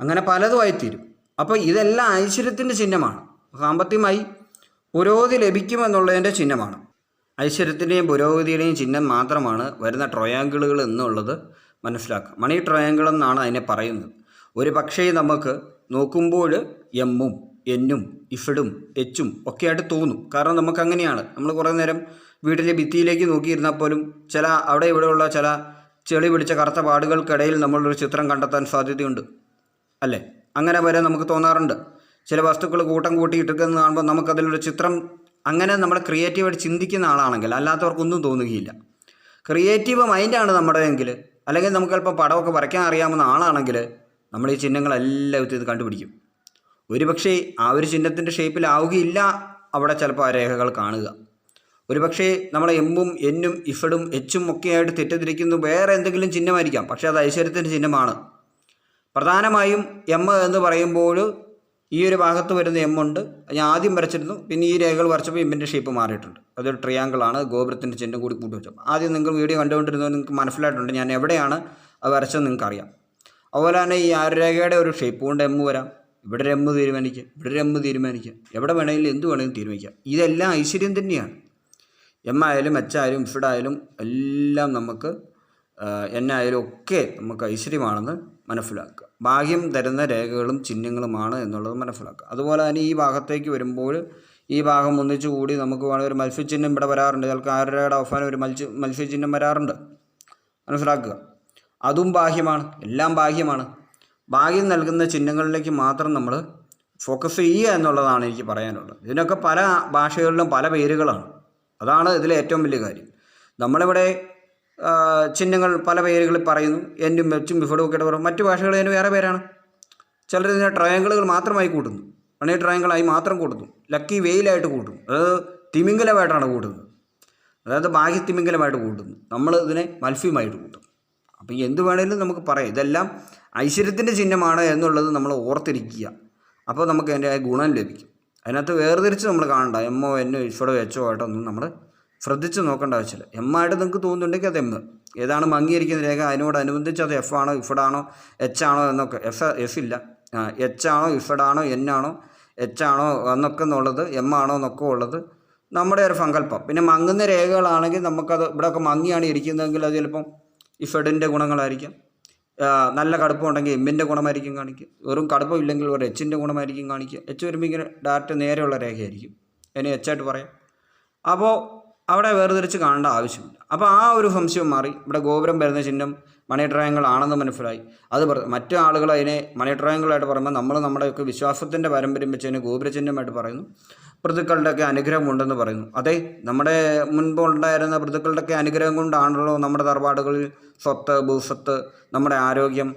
Speaker 1: അങ്ങനെ പലതുമായി തീരും അപ്പോൾ ഇതെല്ലാം ഐശ്വര്യത്തിന്റെ ചിഹ്നമാണ്. സാമ്പത്തികമായി പുരോഗതി ലഭിക്കുമെന്നുള്ളതിന്റെ ചിഹ്നമാണ്. ഐശ്വര്യത്തിന്റെയും പുരോഗതിയുടെയും ചിഹ്നം മാത്രമാണ് വരുന്ന ട്രയാങ്കിളുകൾ എന്നുള്ളത്. മനസ്സിലാക്കുക. മണി ട്രയാങ്കിൾ എന്നാണ് അതിനെ പറയുന്നത്. ഒരു പക്ഷേ നമുക്ക് നോക്കുമ്പോൾ എമ്മും എന്നും ഇഫിടും എച്ചും ഒക്കെ ആയിട്ട് തോന്നും. കാരണം നമുക്ക് അങ്ങനെയാണ്. നമ്മൾ കുറേ നേരം വീട്ടിലെ ഭിത്തിയിലേക്ക് നോക്കിയിരുന്നാൽ പോലും ചില അവിടെ ഇവിടെയുള്ള ചില ചെളി പിടിച്ച കറുത്ത പാടുകൾക്കിടയിൽ നമ്മളൊരു ചിത്രം കണ്ടെത്താൻ സാധ്യതയുണ്ട്. അല്ലേ? അങ്ങനെ വരെ നമുക്ക് തോന്നാറുണ്ട്. ചില വസ്തുക്കൾ കൂട്ടം കൂട്ടിയിട്ടിരിക്കുന്നത് കാണുമ്പോൾ നമുക്കതിലൊരു ചിത്രം അങ്ങനെ നമ്മൾ ക്രിയേറ്റീവായിട്ട് ചിന്തിക്കുന്ന ആളാണെങ്കിൽ അല്ലാത്തവർക്കൊന്നും തോന്നുകയില്ല. ക്രിയേറ്റീവ് മൈൻഡാണ് നമ്മുടെ എങ്കിൽ അല്ലെങ്കിൽ നമുക്ക് അല്പം പടമൊക്കെ വരയ്ക്കാൻ അറിയാവുന്ന ആളാണെങ്കിൽ നമ്മൾ ഈ ചിഹ്നങ്ങളെല്ലാം ഇത് കണ്ടുപിടിക്കും. ഒരുപക്ഷേ ആ ഒരു ചിഹ്നത്തിന്റെ ഷേപ്പിലാവുകയില്ല അവിടെ ചിലപ്പോൾ ആ രേഖകൾ കാണുക. ഒരുപക്ഷേ നമ്മളെ എമ്മും എന്നും ഇഫഡും എച്ചും ഒക്കെയായിട്ട് തെറ്റിദ്ധരിക്കുന്ന. വേറെ എന്തെങ്കിലും ചിഹ്നമായിരിക്കാം. പക്ഷേ അത് ഐശ്വര്യത്തിന്റെ ചിഹ്നമാണ്. പ്രധാനമായും എം എന്ന് പറയുമ്പോൾ ഈ ഒരു ഭാഗത്ത് വരുന്ന എം ഉണ്ട്. ഞാൻ ആദ്യം വരച്ചിരുന്നു. പിന്നെ ഈ രേഖകൾ വരച്ചപ്പോൾ എമ്മിന്റെ ഷേപ്പ് മാറിയിട്ടുണ്ട്. അതൊരു ട്രയാങ്കിൾ ആണ്. ഗോപുരത്തിന്റെ ചിഹ്നം കൂടി കൂട്ടി വെച്ചു ആദ്യം നിങ്ങൾ വീഡിയോ കണ്ടുകൊണ്ടിരുന്നത് നിങ്ങൾക്ക് മനസ്സിലായിട്ടുണ്ട്. ഞാൻ എവിടെയാണ് അത് വരച്ചത് നിങ്ങൾക്ക് അറിയാം അതുപോലെ തന്നെ ഈ ആരരേഖയുടെ ഒരു ഷേപ്പ് കൊണ്ട് എം വരാം. ഇവിടെ ഒരു എം തീരുമാനിക്കുക ഇവിടെ ഒരു എം തീരുമാനിക്കുക എവിടെ വേണമെങ്കിലും എന്ത് വേണമെങ്കിലും തീരുമാനിക്കാം. ഇതെല്ലാം ഐശ്വര്യം തന്നെയാണ്. എം ആയാലും എച്ച് ആയാലും ഇഫിഡ് എല്ലാം നമുക്ക് എന്നായാലും ഒക്കെ നമുക്ക് ഐശ്വര്യമാണെന്ന് മനസ്സിലാക്കുക. ഭാഗ്യം തരുന്ന രേഖകളും ചിഹ്നങ്ങളുമാണ് എന്നുള്ളത് മനസ്സിലാക്കുക. അതുപോലെ തന്നെ ഈ ഭാഗത്തേക്ക് വരുമ്പോൾ ഈ ഭാഗം ഒന്നിച്ചു കൂടി നമുക്ക് വേണമെങ്കിൽ ഒരു മത്സ്യചിഹ്നം ഇവിടെ വരാറുണ്ട്. ചിലപ്പോൾ ആരുടെ അവസാനം ഒരു മത്സ്യ മത്സ്യചിഹ്നം വരാറുണ്ട്. മനസ്സിലാക്കുക. അതും ബാഹ്യമാണ് എല്ലാം ബാഹ്യമാണ് ഭാഗ്യം നൽകുന്ന ചിഹ്നങ്ങളിലേക്ക് മാത്രം നമ്മൾ ഫോക്കസ് ചെയ്യുക എന്നുള്ളതാണ് എനിക്ക് പറയാനുള്ളത്. ഇതിനൊക്കെ പല ഭാഷകളിലും പല പേരുകളാണ്. അതാണ് ഇതിലെ ഏറ്റവും വലിയ കാര്യം. നമ്മളിവിടെ ചിഹ്നങ്ങൾ പല പേരുകളിൽ പറയുന്നു. എന്നും മെച്ചും ബിഫോഡും ഒക്കെ പറയും മറ്റു ഭാഷകൾ അതിന് വേറെ പേരാണ്. ചിലർ ഇതിനെ ട്രയാങ്കിളുകൾ മാത്രമായി കൂട്ടുന്നു. മണി ട്രയാങ്കിളായി മാത്രം കൂട്ടുന്നു. ലക്കി വെയിലായിട്ട് കൂട്ടും അതായത് തിമിംഗലമായിട്ടാണ് കൂട്ടുന്നത്. അതായത് ബാഹ്യ തിമിംഗലമായിട്ട് കൂട്ടുന്നു. നമ്മൾ ഇതിനെ മത്സ്യമായിട്ട് കൂട്ടും അപ്പം എന്ത് വേണേലും നമുക്ക് പറയാം. ഇതെല്ലാം ഐശ്വര്യത്തിന്റെ ചിഹ്നമാണ് എന്നുള്ളത് നമ്മൾ ഓർത്തിരിക്കുക. അപ്പോൾ നമുക്ക് അതിന്റെ ഗുണം ലഭിക്കും. അതിനകത്ത് വേർതിരിച്ച് നമ്മൾ കാണണ്ട. എമ്മോ എന്നോ ഈശ്വരോ എച്ചോ ആയിട്ടൊന്നും നമ്മൾ ശ്രദ്ധിച്ച് നോക്കേണ്ട ആവശ്യമില്ല. എം ആയിട്ട് നിങ്ങൾക്ക് തോന്നുന്നുണ്ടെങ്കിൽ അത് എം ഏതാണ് മങ്ങിയിരിക്കുന്ന രേഖ അതിനോടനുബന്ധിച്ച് അത് എഫ് ആണോ ഇഫഡാണോ എച്ച് ആണോ എന്നൊക്കെ. എഫ് എഫ് ഇല്ല. എച്ച് ആണോ ഇഫഡാണോ എൻ ആണോ എച്ച് ആണോ എന്നൊക്കെ എന്നുള്ളത് എം ആണോ എന്നൊക്കെ ഉള്ളത് നമ്മുടെ ഒരു സങ്കല്പം. പിന്നെ മങ്ങുന്ന രേഖകളാണെങ്കിൽ നമുക്കത് ഇവിടെയൊക്കെ മങ്ങിയാണ് ഇരിക്കുന്നതെങ്കിൽ അത് ചിലപ്പം ഇഫഡിന്റെ ഗുണങ്ങളായിരിക്കാം. നല്ല കടുപ്പമുണ്ടെങ്കിൽ എമ്മിന്റെ ഗുണമായിരിക്കും കാണിക്കുക. വെറും കടുപ്പം ഇല്ലെങ്കിൽ ഒരു എച്ചിന്റെ ഗുണമായിരിക്കും കാണിക്കുക. എച്ച് വരുമ്പോൾ ഇങ്ങനെ ഡയറക്റ്റ് നേരെയുള്ള രേഖയായിരിക്കും. അതിന് എച്ചായിട്ട് പറയാം. അപ്പോൾ അവിടെ വേർതിരിച്ച് കാണേണ്ട ആവശ്യമില്ല. അപ്പോൾ ആ ഒരു സംശയം മാറി. ഇവിടെ ഗോപുരം വരുന്ന ചിഹ്നം മണി ട്രയാങ്കിൾ ആണെന്ന് മനസ്സിലായി. അത് മറ്റു ആളുകൾ അതിനെ മണി ട്രയാങ്കിളായിട്ട് പറയുമ്പോൾ നമ്മൾ നമ്മുടെയൊക്കെ വിശ്വാസത്തിന്റെ പാരമ്പര്യം വെച്ച് അതിനെ ഗോപുരചിഹ്നമായിട്ട് പറയുന്നു. പൃഥുക്കളുടെയൊക്കെ അനുഗ്രഹം ഉണ്ടെന്ന് പറയുന്നു. അതെ നമ്മുടെ മുൻപ് ഉണ്ടായിരുന്ന അനുഗ്രഹം കൊണ്ടാണല്ലോ നമ്മുടെ തറവാടുകളിൽ സ്വത്ത് ഭൂസ്വത്ത് നമ്മുടെ ആരോഗ്യം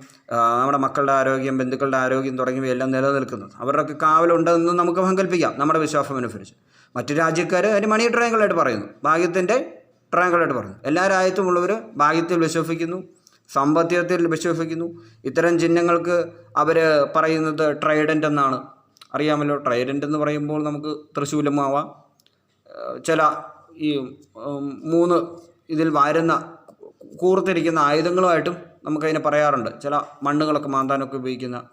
Speaker 1: നമ്മുടെ മക്കളുടെ ആരോഗ്യം ബന്ധുക്കളുടെ ആരോഗ്യം തുടങ്ങിയവയെല്ലാം നിലനിൽക്കുന്നത്. അവരുടെയൊക്കെ കാവലുണ്ടെന്ന് നമുക്ക് സങ്കല്പിക്കാം നമ്മുടെ വിശ്വാസം അനുസരിച്ച്. മറ്റു രാജ്യക്കാർ അതിന് മണി ട്രയാങ്കിളായിട്ട് പറയുന്നു. ഭാഗ്യത്തിന്റെ ട്രയാങ്കിളായിട്ട് പറയുന്നു. എല്ലാ രാജ്യത്തുമുള്ളവർ ഭാഗ്യത്തിൽ വിശ്വസിക്കുന്നു സാമ്പത്തികത്തിൽ വിശ്വസിക്കുന്നു. ഇത്തരം ചിഹ്നങ്ങൾക്ക് അവർ പറയുന്നത് ട്രൈഡന്റ് എന്നാണ്. അറിയാമല്ലോ ട്രൈഡന്റ് എന്ന് പറയുമ്പോൾ നമുക്ക് തൃശൂലമാവാം ഏഹ് ചില ഈ മൂന്ന് ഇതിൽ വാരുന്ന കൂർത്തിരിക്കുന്ന ആയുധങ്ങളുമായിട്ടും നമുക്കതിനെ പറയാറുണ്ട്. ചില മണ്ണുകളൊക്കെ മാന്താനൊക്കെ ഉപയോഗിക്കുന്ന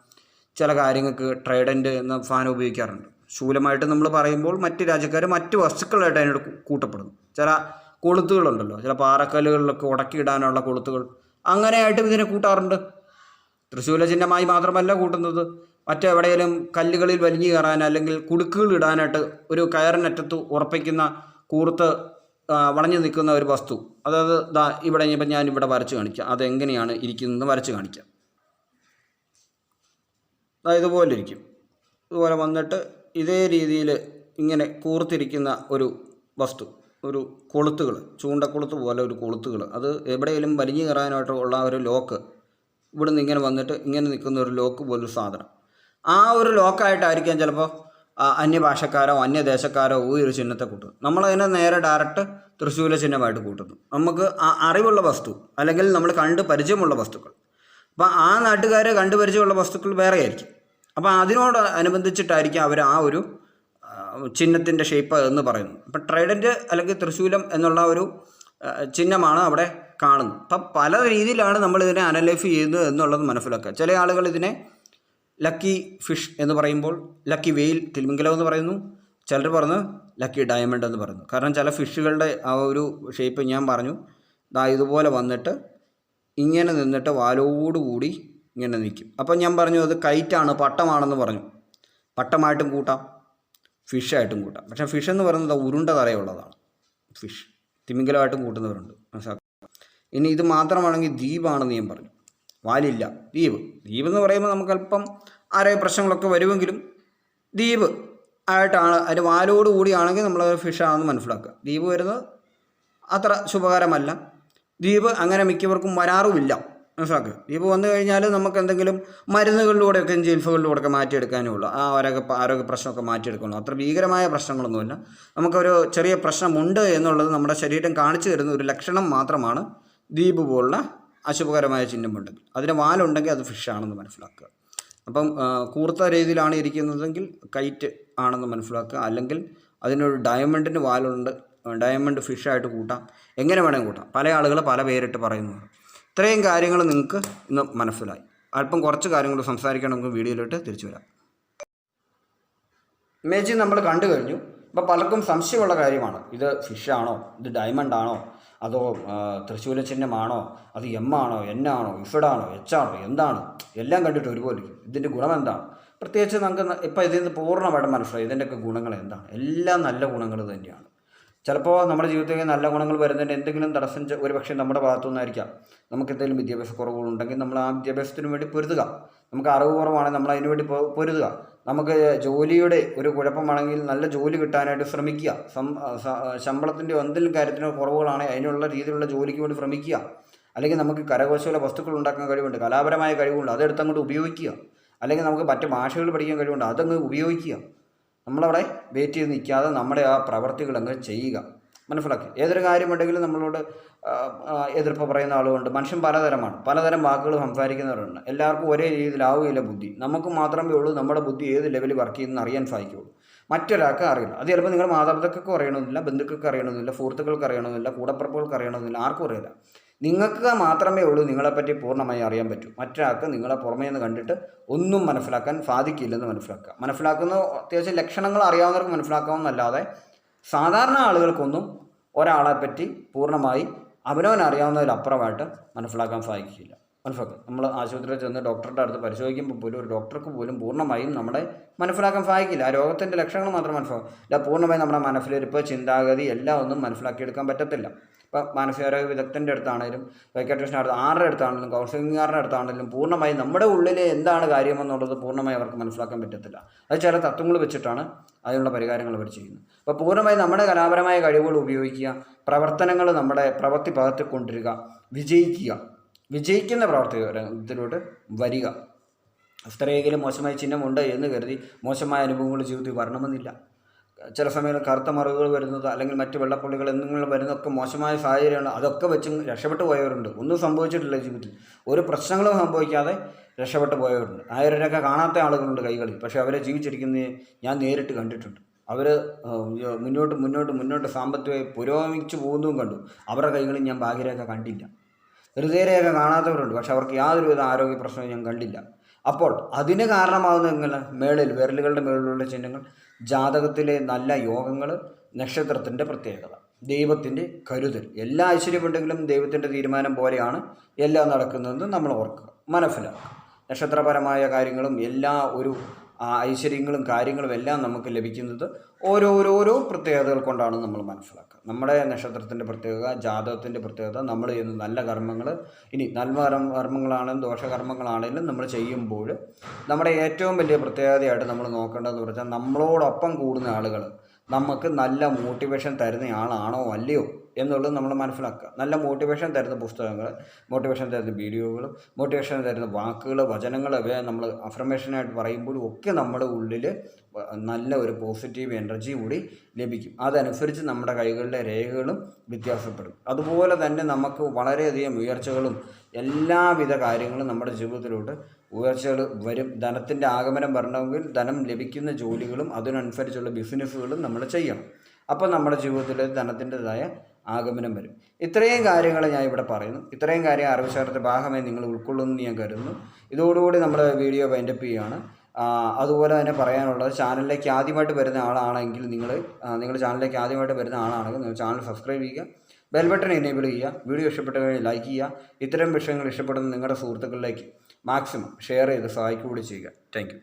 Speaker 1: ചില കാര്യങ്ങൾക്ക് ട്രൈഡന്റ് എന്ന ഫാൻ ഉപയോഗിക്കാറുണ്ട്. ശൂലമായിട്ട് നമ്മൾ പറയുമ്പോൾ മറ്റ് രാജ്യക്കാർ മറ്റ് വസ്തുക്കളായിട്ട് അതിനോട് കൂട്ടപ്പെടുന്നു. ചില കൊളുത്തുകളുണ്ടല്ലോ ചില പാറക്കല്ലുകളിലൊക്കെ ഉടക്കിയിടാനുള്ള കൊളുത്തുകൾ. അങ്ങനെയായിട്ടും ഇതിനെ കൂട്ടാറുണ്ട്. തൃശ്ശൂല ചിഹ്നമായി മാത്രമല്ല കൂട്ടുന്നത്. മറ്റെവിടെയെങ്കിലും കല്ലുകളിൽ വലിഞ്ഞു കയറാൻ അല്ലെങ്കിൽ കുടുക്കുകൾ ഇടാനായിട്ട് ഒരു കയറിനറ്റത്ത് ഉറപ്പിക്കുന്ന കൂർത്ത് വളഞ്ഞു നിൽക്കുന്ന ഒരു വസ്തു. അതായത് ദാ ഇവിടെ ഇപ്പം ഞാൻ ഇവിടെ വരച്ച് കാണിക്കാം. അതെങ്ങനെയാണ് ഇരിക്കുന്നത് വരച്ച് കാണിക്കാം. ഇതുപോലെ ഇരിക്കും. ഇതുപോലെ വന്നിട്ട് ഇതേ രീതിയിൽ ഇങ്ങനെ കൂർത്തിരിക്കുന്ന ഒരു വസ്തു ഒരു കൊളുത്തുകൾ ചൂണ്ടക്കൊളുത്ത് പോലെ ഒരു കൊളുത്തുകൾ അത് എവിടെയെങ്കിലും വലിഞ്ഞു കയറാനായിട്ടുള്ള ഒരു ലോക്ക് ഇവിടെ നിന്ന് ഇങ്ങനെ വന്നിട്ട് ഇങ്ങനെ നിൽക്കുന്ന ഒരു ലോക്ക് പോലൊരു സാധനം. ആ ഒരു ലോക്കായിട്ടായിരിക്കാം ചിലപ്പോൾ അന്യഭാഷക്കാരോ അന്യദേശക്കാരോ ഈ ഒരു ചിഹ്നത്തെ കൂട്ടുന്നത്. നമ്മളതിനെ നേരെ ഡയറക്റ്റ് തൃശ്ശൂല ചിഹ്നമായിട്ട് കൂട്ടുന്നു. നമുക്ക് അറിവുള്ള വസ്തു അല്ലെങ്കിൽ നമ്മൾ കണ്ട് പരിചയമുള്ള വസ്തുക്കൾ. അപ്പോൾ ആ നാട്ടുകാരെ കണ്ടുപരിചയമുള്ള വസ്തുക്കൾ വേറെ ആയിരിക്കും അപ്പോൾ അതിനോട് അനുബന്ധിച്ചിട്ടായിരിക്കും അവർ ആ ഒരു ചിഹ്നത്തിന്റെ ഷേപ്പ് എന്ന് പറയുന്നത്. അപ്പം ട്രൈഡന്റ് അല്ലെങ്കിൽ തൃശൂലം എന്നുള്ള ഒരു ചിഹ്നമാണ് അവിടെ കാണുന്നത്. അപ്പം പല രീതിയിലാണ് നമ്മൾ ഇതിനെ അനലൈസ് ചെയ്യുന്നത് എന്നുള്ളത് മനസ്സിലാക്കുക. ചില ആളുകൾ ഇതിനെ ലക്കി ഫിഷ് എന്ന് പറയുമ്പോൾ ലക്കി വെയിൽ തിരുമിംഗലം എന്ന് പറയുന്നു. ചിലർ പറഞ്ഞു ലക്കി ഡയമണ്ട് എന്ന് പറയുന്നു. കാരണം ചില ഫിഷുകളുടെ ആ ഒരു ഷേപ്പ് ഞാൻ പറഞ്ഞു. ഇതാ ഇതുപോലെ വന്നിട്ട് ഇങ്ങനെ നിന്നിട്ട് വാലോടുകൂടി ഇങ്ങനെ നിൽക്കും. അപ്പോൾ ഞാൻ പറഞ്ഞു അത് കൈറ്റാണ് പട്ടമാണെന്ന് പറഞ്ഞു. പട്ടമായിട്ടും കൂട്ടാം ഫിഷായിട്ടും കൂട്ടാം. പക്ഷേ ഫിഷ് എന്ന് പറയുന്നത് ഉരുണ്ട തറയുള്ളതാണ്. ഫിഷ് തിമിംഗലമായിട്ടും കൂട്ടുന്നവരുണ്ട്. മനസ്സിലാക്കാം ഇനി ഇത് മാത്രമാണെങ്കിൽ ദ്വീപാണെന്ന് ഞാൻ പറഞ്ഞു. വാലില്ല ദ്വീപ്. ദ്വീപ് എന്ന് പറയുമ്പോൾ നമുക്ക് അല്പം ആരോഗ്യ പ്രശ്നങ്ങളൊക്കെ വരുമെങ്കിലും ദ്വീപ് ആയിട്ടാണ് അതിന്റെ വാലോട് കൂടിയാണെങ്കിൽ നമ്മൾ ഫിഷാണെന്ന് മനസ്സിലാക്കുക. ദ്വീപ് വരുന്നത് അത്ര ശുഭകരമല്ല. ദ്വീപ് അങ്ങനെ മിക്കവർക്കും വരാറുമില്ല. മനസ്സിലാക്കുക ഇപ്പോൾ വന്നു കഴിഞ്ഞാൽ നമുക്ക് എന്തെങ്കിലും മരുന്നുകളിലൂടെയൊക്കെ ചികിത്സകളിലൂടെയൊക്കെ മാറ്റിയെടുക്കാനേ ഉള്ളൂ. ആ ആരോഗ്യ ആരോഗ്യ പ്രശ്നമൊക്കെ മാറ്റിയെടുക്കുള്ളൂ. അത്ര ഭീകരമായ പ്രശ്നങ്ങളൊന്നുമില്ല. നമുക്കൊരു ചെറിയ പ്രശ്നമുണ്ട് എന്നുള്ളത് നമ്മുടെ ശരീരം കാണിച്ചു തരുന്ന ഒരു ലക്ഷണം മാത്രമാണ് ദ്വീപ് പോലുള്ള അശുഭകരമായ ചിഹ്നമുണ്ടെങ്കിൽ അതിന് വാലുണ്ടെങ്കിൽ അത് ഫിഷ് ആണെന്ന് മനസ്സിലാക്കുക. അപ്പം കൂർത്ത രീതിയിലാണ് ഇരിക്കുന്നതെങ്കിൽ കൈറ്റ് ആണെന്ന് മനസ്സിലാക്കുക. അല്ലെങ്കിൽ അതിനൊരു ഡയമണ്ടിന് വാലുണ്ട് ഡയമണ്ട് ഫിഷായിട്ട് കൂട്ടാം. എങ്ങനെ വേണമെങ്കിൽ കൂട്ടാം. പല ആളുകൾ പല പേരിട്ട് പറയുന്നതാണ് ഇത്രയും കാര്യങ്ങൾ നിങ്ങൾക്ക് ഇന്ന് മനസ്സിലായി. അല്പം കുറച്ച് കാര്യങ്ങൾ സംസാരിക്കണം നമുക്ക് വീഡിയോയിലോട്ട് തിരിച്ചു വരാം. ഇമേജ് നമ്മൾ കണ്ടു കഴിഞ്ഞു. അപ്പോൾ പലർക്കും സംശയമുള്ള കാര്യമാണ്. ഇത് ഫിഷാണോ ഇത് ഡയമണ്ട് ആണോ? അതോ തൃശ്ശൂല ചിഹ്നമാണോ? അത് എം ആണോ? എൻ ആണോ? ഇഫഡാണോ എച്ച് ആണോ? എന്താണ്? എല്ലാം കണ്ടിട്ട് ഒരുപോലെ ഇതിന്റെ ഗുണം എന്താണ്? പ്രത്യേകിച്ച് നമുക്ക് ഇപ്പോൾ ഇതിൽ നിന്ന് പൂർണമായിട്ട് മനസ്സിലായി ഇതിന്റെയൊക്കെ ഗുണങ്ങൾ എന്താണ്? എല്ലാം നല്ല ഗുണങ്ങൾ തന്നെയാണ്. ചിലപ്പോൾ നമ്മുടെ ജീവിതത്തിൽ നല്ല ഗുണങ്ങൾ വരുന്നതിന് എന്തെങ്കിലും തടസ്സം ഒരു ഒരുപക്ഷെ നമ്മുടെ ഭാഗത്തുനിന്നായിരിക്കാം. നമുക്ക് എന്തെങ്കിലും വിദ്യാഭ്യാസ കുറവുകളുണ്ടെങ്കിൽ നമ്മൾ ആ വിദ്യാഭ്യാസത്തിന് വേണ്ടി പൊരുതുക. നമുക്ക് അറിവ് കുറവാണെങ്കിൽ നമ്മൾ അതിനു വേണ്ടി പൊരുതുക. നമുക്ക് ജോലിയുടെ ഒരു കുഴപ്പമാണെങ്കിൽ നല്ല ജോലി കിട്ടാനായിട്ട് ശ്രമിക്കുക. ശമ്പളത്തിന്റെ എന്തെങ്കിലും കാര്യത്തിനോ കുറവുകളാണെങ്കിൽ അതിനുള്ള രീതിയിലുള്ള ജോലിക്ക് വേണ്ടി ശ്രമിക്കുക. അല്ലെങ്കിൽ നമുക്ക് കരകൗശല വസ്തുക്കൾ ഉണ്ടാക്കാൻ കഴിവുണ്ട്. കലാപരമായ കഴിവുണ്ട്. അതെടുത്ത് അങ്ങോട്ട് ഉപയോഗിക്കുക. അല്ലെങ്കിൽ നമുക്ക് മറ്റ് ഭാഷകൾ പഠിക്കാൻ കഴിവുണ്ട്. അതങ്ങ് ഉപയോഗിക്കുക. നമ്മളവിടെ വെയിറ്റ് ചെയ്ത് നിൽക്കാതെ നമ്മുടെ ആ പ്രവർത്തികൾ അങ്ങ് ചെയ്യുക. മനസ്സിലാക്കുക ഏതൊരു കാര്യമുണ്ടെങ്കിലും നമ്മളോട് എതിർപ്പ് പറയുന്ന ആളുകളുണ്ട്. മനുഷ്യൻ പലതരമാണ്. പലതരം വാക്കുകൾ സംസാരിക്കുന്നവരുണ്ട്. എല്ലാവർക്കും ഒരേ രീതിയിലാവുകയില്ല ബുദ്ധി. നമുക്ക് മാത്രമേ ഉള്ളൂ നമ്മുടെ ബുദ്ധി ഏത് ലെവലിൽ വർക്ക് ചെയ്യുന്നതെന്ന് അറിയാൻ സാധിക്കുകയുള്ളൂ. മറ്റൊരാൾക്ക് അറിയില്ല. അത് ചിലപ്പോൾ നിങ്ങളുടെ മാതാപിതാക്കൾക്ക് അറിയണമെന്നില്ല ബന്ധുക്കൾക്ക് അറിയണമെന്നില്ല സുഹൃത്തുക്കൾക്ക് അറിയണമെന്നില്ല കൂടപ്പിറപ്പുകൾക്ക് അറിയണമെന്നില്ല ആർക്കും അറിയില്ല. നിങ്ങൾക്ക് മാത്രമേ ഉള്ളൂ നിങ്ങളെപ്പറ്റി പൂർണമായി അറിയാൻ പറ്റൂ. മറ്റൊരാൾക്ക് നിങ്ങളെ പുറമേ നിന്ന് കണ്ടിട്ട് ഒന്നും മനസ്സിലാക്കാൻ സാധിക്കില്ലെന്ന് മനസ്സിലാക്കുക. മനസ്സിലാക്കുന്ന അത്യാവശ്യം ലക്ഷണങ്ങൾ അറിയാവുന്നവർക്ക് മനസ്സിലാക്കാമെന്നല്ലാതെ സാധാരണ ആളുകൾക്കൊന്നും ഒരാളെപ്പറ്റി പൂർണമായി അവനവൻ അറിയാവുന്നതിലപ്പുറമായിട്ട് മനസ്സിലാക്കാൻ സാധിക്കില്ല. മനസ്സിലാക്കുക നമ്മൾ ആശുപത്രിയിൽ ചെന്ന് ഡോക്ടറുടെ അടുത്ത് പരിശോധിക്കുമ്പോൾ പോലും ഒരു ഡോക്ടർക്ക് പോലും പൂർണമായും നമ്മളെ മനസ്സിലാക്കാൻ സാധിക്കില്ല. ആ രോഗത്തിന്റെ ലക്ഷണങ്ങൾ മാത്രം മനസ്സിലാക്കും. അല്ല പൂർണമായും നമ്മുടെ മനസ്സിലിരിപ്പ് ചിന്താഗതി എല്ലാം ഒന്നും മനസ്സിലാക്കിയെടുക്കാൻ പറ്റത്തില്ല. ഇപ്പം മാനസികാരോഗ്യ വിദഗ്ധന്റെ അടുത്താണെങ്കിലും സൈക്കാട്രിസ്റ്റിന്റെ അടുത്ത് ആരുടെ അടുത്താണെങ്കിലും കൗൺസിലിംഗുകാരുടെ അടുത്താണെങ്കിലും പൂർണമായി നമ്മുടെ ഉള്ളിൽ എന്താണ് കാര്യമെന്നുള്ളത് പൂർണമായി അവർക്ക് മനസ്സിലാക്കാൻ പറ്റത്തില്ല. അത് ചില തത്വങ്ങൾ വെച്ചിട്ടാണ് അതിനുള്ള പരിഹാരങ്ങൾ അവർ ചെയ്യുന്നത്. അപ്പോൾ പൂർണമായി നമ്മുടെ കലാപരമായ കഴിവുകൾ ഉപയോഗിക്കുക പ്രവർത്തനങ്ങൾ നമ്മുടെ പ്രവൃത്തി പകർത്തി കൊണ്ടിരിക്കുക വിജയിക്കുക വിജയിക്കുന്ന പ്രവർത്തനത്തിലോട്ട് വരിക. എത്രയെങ്കിലും മോശമായ ചിഹ്നമുണ്ട് എന്ന് കരുതി മോശമായ അനുഭവങ്ങൾ ജീവിതത്തിൽ വരണമെന്നില്ല. ചില സമയങ്ങളിൽ കറുത്ത മറുകൾ വരുന്നത് അല്ലെങ്കിൽ മറ്റ് വെള്ളപ്പുള്ളികൾ എന്തെങ്കിലും വരുന്നതൊക്കെ മോശമായ സാഹചര്യമാണ്. അതൊക്കെ വെച്ചും രക്ഷപ്പെട്ടു പോയവരുണ്ട്. ഒന്നും സംഭവിച്ചിട്ടില്ല ജീവിതത്തിൽ. ഒരു പ്രശ്നങ്ങളും സംഭവിക്കാതെ രക്ഷപ്പെട്ടു പോയവരുണ്ട്. ആയവരൊക്കെ കാണാത്ത ആളുകളുണ്ട് കൈകളിൽ. പക്ഷേ അവരെ ജീവിച്ചിരിക്കുന്നത് ഞാൻ നേരിട്ട് കണ്ടിട്ടുണ്ട്. അവർ മുന്നോട്ട് മുന്നോട്ട് മുന്നോട്ട് സാമ്പത്തികമായി പുരോഗമിച്ചു പോകുന്നതും കണ്ടു. അവരുടെ കൈകളിൽ ഞാൻ ഭാഗ്യരേഖ കണ്ടില്ല. ഹൃദയരേഖ കാണാത്തവരുണ്ട്. പക്ഷേ അവർക്ക് യാതൊരുവിധ ആരോഗ്യ പ്രശ്നവും ഞാൻ കണ്ടില്ല. അപ്പോൾ അതിന് കാരണമാകുന്ന എങ്ങനെ? മേളിൽ വിരലുകളുടെ മേളിലുള്ള ചിഹ്നങ്ങൾ ജാതകത്തിലെ നല്ല യോഗങ്ങൾ നക്ഷത്രത്തിന്റെ പ്രത്യേകത ദൈവത്തിന്റെ കരുതൽ. എല്ലാ ഐശ്വര്യമുണ്ടെങ്കിലും ദൈവത്തിന്റെ തീരുമാനം പോലെയാണ് എല്ലാം നടക്കുന്നതെന്ന് നമ്മൾ ഓർക്കുക മനസ്സിലാക്കുക. നക്ഷത്രപരമായ കാര്യങ്ങളും എല്ലാ ഒരു ആ ഐശ്വര്യങ്ങളും കാര്യങ്ങളും എല്ലാം നമുക്ക് ലഭിക്കുന്നത് ഓരോരോരോ പ്രത്യേകതകൾ കൊണ്ടാണ് നമ്മൾ മനസ്സിലാക്കുക. നമ്മുടെ നക്ഷത്രത്തിന്റെ പ്രത്യേകത ജാതകത്തിന്റെ പ്രത്യേകത നമ്മൾ ചെയ്യുന്ന നല്ല കർമ്മങ്ങൾ ഇനി നല്ല കർമ്മ കർമ്മങ്ങളാണെങ്കിലും ദോഷകർമ്മങ്ങളാണെങ്കിലും നമ്മൾ ചെയ്യുമ്പോൾ നമ്മുടെ ഏറ്റവും വലിയ പ്രത്യേകതയായിട്ട് നമ്മൾ നോക്കേണ്ടതെന്ന് പറഞ്ഞാൽ നമ്മളോടൊപ്പം കൂടുന്ന ആളുകൾ നമുക്ക് നല്ല മോട്ടിവേഷൻ തരുന്ന ആളാണോ അല്ലയോ? എന്നുള്ളത് നമ്മൾ മനസ്സിലാക്കുക. നല്ല മോട്ടിവേഷൻ തരുന്ന പുസ്തകങ്ങൾ മോട്ടിവേഷൻ തരുന്ന വീഡിയോകൾ മോട്ടിവേഷൻ തരുന്ന വാക്കുകൾ വചനങ്ങൾ നമ്മൾ അഫർമേഷനായിട്ട് പറയുമ്പോഴും ഒക്കെ നമ്മുടെ ഉള്ളിൽ നല്ല ഒരു പോസിറ്റീവ് എനർജി കൂടി ലഭിക്കും. അതനുസരിച്ച് നമ്മുടെ കൈകളുടെ രേഖകളും വ്യത്യാസപ്പെടും. അതുപോലെ തന്നെ നമുക്ക് വളരെയധികം ഉയർച്ചകളും എല്ലാവിധ കാര്യങ്ങളും നമ്മുടെ ജീവിതത്തിലോട്ട് ഉയർച്ചകൾ വരും. ധനത്തിന്റെ ആഗമനം വരണമെങ്കിൽ ധനം ലഭിക്കുന്ന ജോലികളും അതിനനുസരിച്ചുള്ള ബിസിനസ്സുകളും നമ്മൾ ചെയ്യണം. അപ്പോൾ നമ്മുടെ ജീവിതത്തിൽ ധനത്തിന്റെതായ ആഗമനം വരും. ഇത്രയും കാര്യങ്ങൾ ഞാൻ ഇവിടെ പറയുന്നു. ഇത്രയും കാര്യം അറിവ് ചേർത്ത ഭാഗമായി നിങ്ങൾ ഉൾക്കൊള്ളുന്നു ഞാൻ കരുതുന്നു. ഇതോടുകൂടി നമ്മൾ വീഡിയോ വൈൻഡപ്പ് ചെയ്യുകയാണ്. അതുപോലെ തന്നെ പറയാനുള്ളത് ചാനലിലേക്ക് ആദ്യമായിട്ട് വരുന്ന ആളാണെങ്കിൽ നിങ്ങൾ നിങ്ങൾ ചാനലിലേക്ക് ആദ്യമായിട്ട് വരുന്ന ആളാണെങ്കിൽ നിങ്ങൾ ചാനൽ സബ്സ്ക്രൈബ് ചെയ്യുക. ബെൽ ബട്ടൺ എനേബിൾ ചെയ്യുക. വീഡിയോ ഇഷ്ടപ്പെട്ട കഴിഞ്ഞാൽ ലൈക്ക് ചെയ്യുക. ഇത്തരം വിഷയങ്ങൾ ഇഷ്ടപ്പെടുന്ന നിങ്ങളുടെ സുഹൃത്തുക്കളിലേക്ക് മാക്സിമം ഷെയർ ചെയ്ത് സഹായിക്കുകയും ചെയ്യുക. താങ്ക്